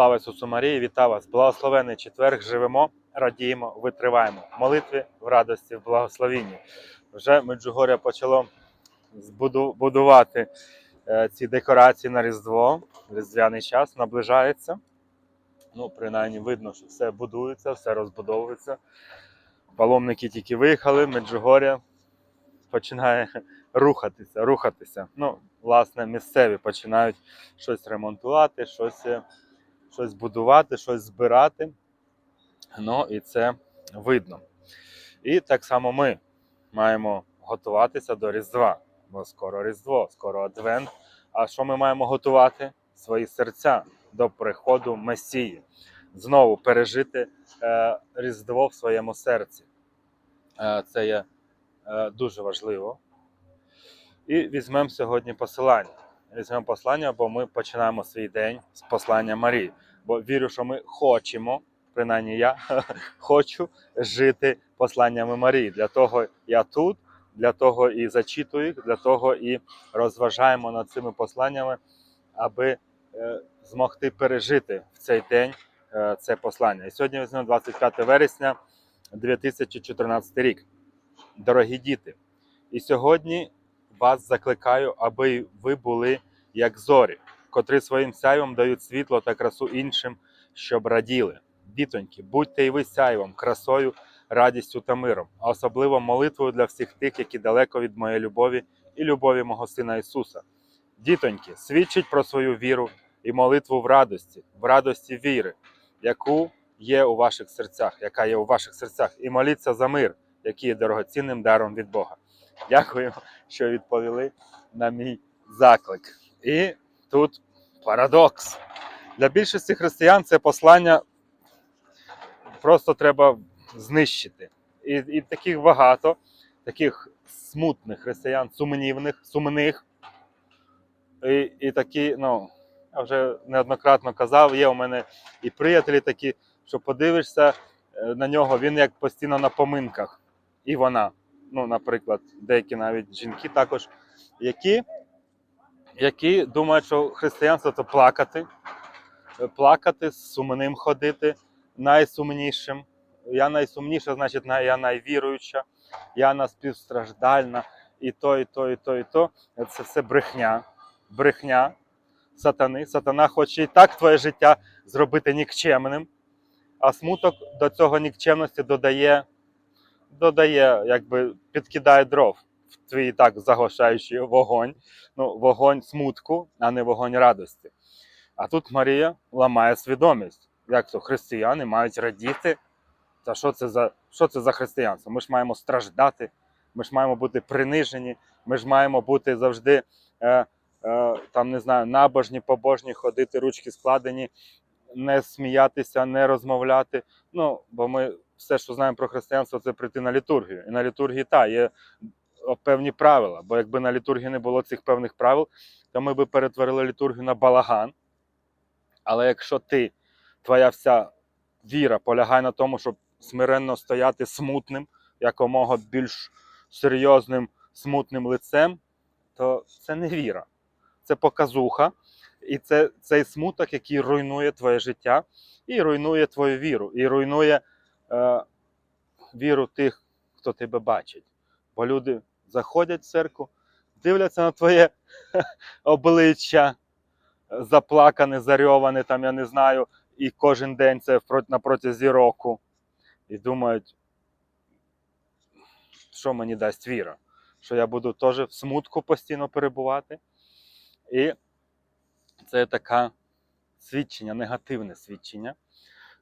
Слава Ісусу Марії, вітаю вас! Благословений четверг, живемо, радіємо, витриваємо. В молитві, в радості, в благословінні. Вже Меджугоря почало будувати е, ці декорації на Різдво. Різдвяний час наближається. Ну, принаймні видно, що все будується, все розбудовується. Паломники тільки виїхали, Меджугоря починає рухатися, рухатися. Ну, власне, місцеві починають щось ремонтувати, щось, е, щось будувати, щось збирати. Ну і це видно. І так само ми маємо готуватися до Різдва, бо скоро Різдво, скоро Адвент. А що ми маємо готувати? Свої серця до приходу Месії. Знову пережити е, Різдво в своєму серці. Е, це є е, дуже важливо. І візьмемо сьогодні посилання. Візьмемо послання, бо ми починаємо свій день з послання Марії. Бо вірю, що ми хочемо, принаймні я хочу жити посланнями Марії. Для того я тут, для того і зачитую їх, для того і розважаємо над цими посланнями, аби е, змогти пережити в цей день е, це послання. І сьогодні візьмемо 25 вересня 2014 рік. Дорогі діти, і сьогодні вас закликаю, аби ви були як зорі, котрі своїм сяйвом дають світло та красу іншим, щоб раділи. Дітоньки, будьте і ви сяйвом, красою, радістю та миром, а особливо молитвою для всіх тих, які далеко від моєї любові і любові мого Сина Ісуса. Дітоньки, свідчить про свою віру і молитву в радості, в радості віри, яку є у ваших серцях, яка є у ваших серцях, і моліться за мир, який є дорогоцінним даром від Бога. Дякую, що відповіли на мій заклик. І тут парадокс. Для більшості християн це послання просто треба знищити. І, і таких багато, таких смутних християн, сумнівних, сумних. І, і такі, ну, я вже неоднократно казав, є у мене і приятелі такі, що подивишся е, на нього, він як постійно на поминках. І вона ну, наприклад, деякі навіть жінки також, які, які думають, що християнство це плакати, е, плакати, з сумним ходити, найсумнішим. Я найсумніша, значить, я найвіруюча, я наспівстраждальна, і то, і то, і то, і то. Це все брехня. Брехня сатани. Сатана хоче і так твоє життя зробити нікчемним, а смуток до цього нікчемності додає додає, якби підкидає дров в твій так заглушаючий вогонь. Ну, вогонь смутку, а не вогонь радості. А тут Марія ламає свідомість. Як то християни мають радіти? Та що це за що це за християнство? Ми ж маємо страждати, ми ж маємо бути принижені, ми ж маємо бути завжди е, е, там не знаю, набожні, побожні, ходити, ручки складені, не сміятися, не розмовляти. Ну, бо ми все, що знаємо про християнство, це прийти на літургію. І на літургії та є певні правила. Бо якби на літургії не було цих певних правил, то ми би перетворили літургію на балаган. Але якщо ти, твоя вся віра полягає на тому, щоб смиренно стояти смутним, якомога більш серйозним смутним лицем, то це не віра, це показуха. І це цей смуток, який руйнує твоє життя, і руйнує твою віру, і руйнує е, віру тих, хто тебе бачить. Бо люди заходять в церкву, дивляться на твоє обличчя, заплакане, зарьоване, там, я не знаю, і кожен день це на протязі року. І думають, що мені дасть віра, що я буду теж в смутку постійно перебувати. І це таке свідчення, негативне свідчення.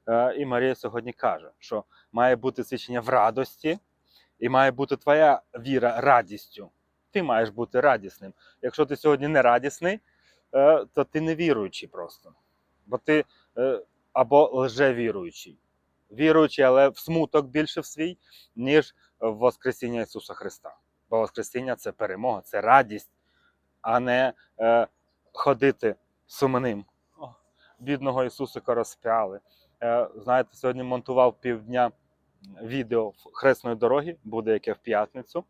Е, І Марія сьогодні каже, що має бути свідчення в радості, і має бути твоя віра радістю. Ти маєш бути радісним. Якщо ти сьогодні не радісний, е, то ти не віруючий просто. Бо ти е, або лжевіруючий. Віруючий, але в смуток більше в свій, ніж в Воскресіння Ісуса Христа. Бо Воскресіння це перемога, це радість, а не ходити сумним. О, бідного Ісусика розп'яли. Е, знаєте, сьогодні монтував півдня відео хресної дороги, буде яке в п'ятницю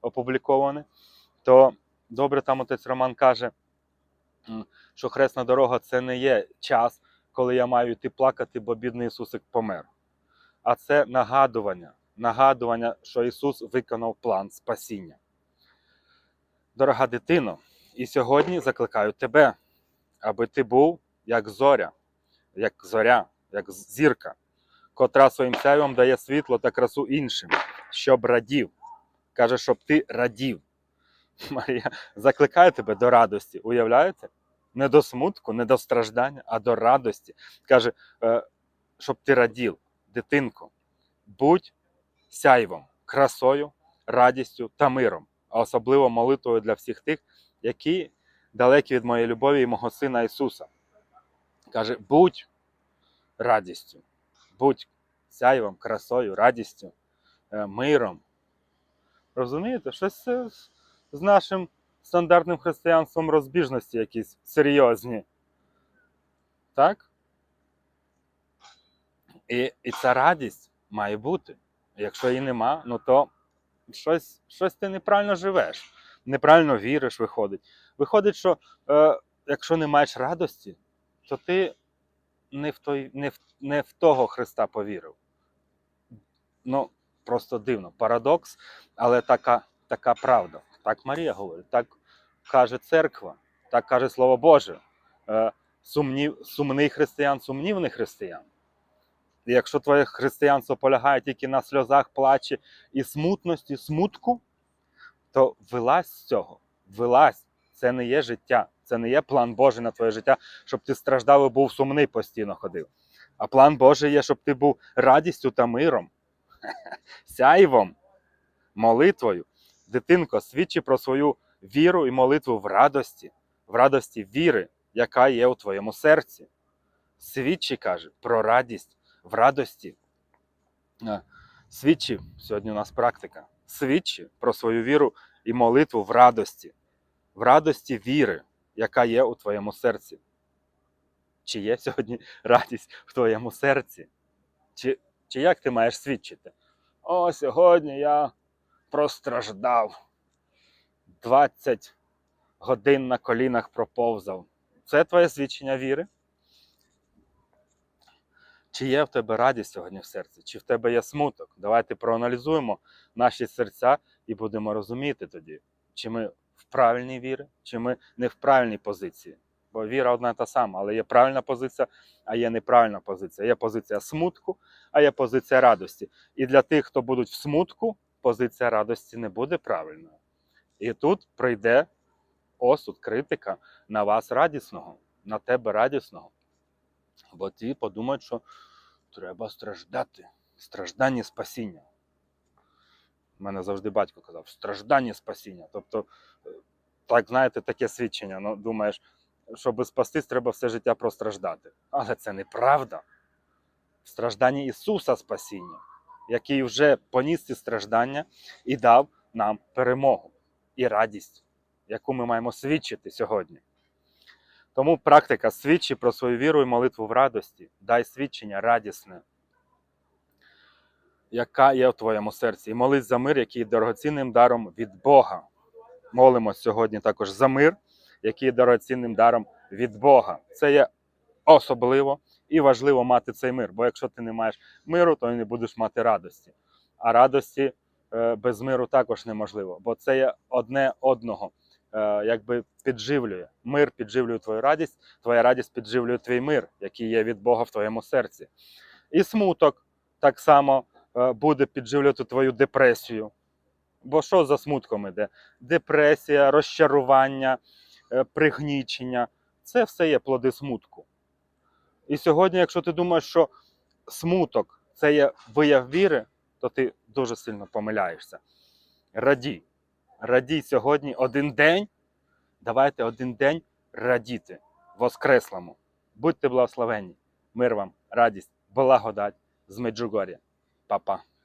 опубліковане. То добре, там отець Роман каже, що хресна дорога це не є час, коли я маю йти плакати, бо бідний Ісусик помер. А це нагадування, нагадування, що Ісус виконав план спасіння. Дорога дитино, і сьогодні закликаю тебе, аби ти був як зоря, як зоря, як зірка, котра своїм сяйвом дає світло та красу іншим, щоб радів. Каже, щоб ти радів. Марія закликає тебе до радості. Уявляєте? Не до смутку, не до страждання, а до радості. Каже, е, щоб ти радів, дитинко, будь сяйвом, красою, радістю та миром, а особливо молитвою для всіх тих, які далекі від моєї любові і мого Сина Ісуса. Каже, будь радістю, будь сяйвом, красою, радістю, е, миром. Розумієте, щось з- з нашим стандартним християнством розбіжності якісь серйозні. Так? І, і ця радість має бути. Якщо її нема, ну то щось, щось ти неправильно живеш, неправильно віриш, виходить. Виходить, що е, якщо не маєш радості, то ти не в, той, не, в, не в того Христа повірив. Ну, просто дивно. Парадокс, але така, така правда. Так Марія говорить, так каже церква, так каже Слово Боже. Е, сумнів, сумний християн, сумнівний християн. І якщо твоє християнство полягає тільки на сльозах, плачі і смутності, смутку, то вилазь з цього, вилазь. Це не є життя, це не є план Божий на твоє життя, щоб ти страждав і був сумний постійно ходив. А план Божий є, щоб ти був радістю та миром, сяйвом, молитвою. Дитинко, свідчи про свою віру і молитву в радості, в радості віри, яка є у твоєму серці. Свідчи, каже, про радість в радості. Свідчи, сьогодні у нас практика. Свідчи про свою віру і молитву в радості, в радості віри, яка є у твоєму серці. Чи є сьогодні радість в твоєму серці? Чи, чи як ти маєш свідчити? О, сьогодні я простраждав. 20 годин на колінах проповзав. Це твоє свідчення віри? Чи є в тебе радість сьогодні в серці? Чи в тебе є смуток? Давайте проаналізуємо наші серця і будемо розуміти тоді, чи ми в правильній вірі, чи ми не в правильній позиції. Бо віра одна та сама, але є правильна позиція, а є неправильна позиція. Є позиція смутку, а є позиція радості. І для тих, хто будуть в смутку, позиція радості не буде правильною. І тут прийде осуд, критика на вас радісного, на тебе радісного. Бо ті подумають, що треба страждати. Страждання спасіння. У мене завжди батько казав, страждання спасіння. Тобто, е, так, знаєте, таке свідчення. Ну, думаєш, щоб спастись, треба все життя простраждати. Але це неправда. В стражданні Ісуса спасіння, який вже поніс ці страждання і дав нам перемогу і радість, яку ми маємо свідчити сьогодні. Тому практика свідчи про свою віру і молитву в радості. Дай свідчення радісне, яка є в твоєму серці. І молись за мир, який є дорогоцінним даром від Бога. Молимось сьогодні також за мир, який є дорогоцінним даром від Бога. Це є особливо і важливо мати цей мир. Бо якщо ти не маєш миру, то не будеш мати радості. А радості е, без миру також неможливо, бо це є одне одного е, якби підживлює. Мир підживлює твою радість, твоя радість підживлює твій мир, який є від Бога в твоєму серці. І смуток так само буде підживлювати твою депресію. Бо що за смутком іде? Депресія, розчарування, е, пригнічення це все є плоди смутку. І сьогодні, якщо ти думаєш, що смуток це є вияв віри, то ти дуже сильно помиляєшся. Радій. Радій сьогодні один день. Давайте один день радіти Воскреслому. Будьте благословенні. Мир вам, радість, благодать з Меджугор'я. Papa. Pa.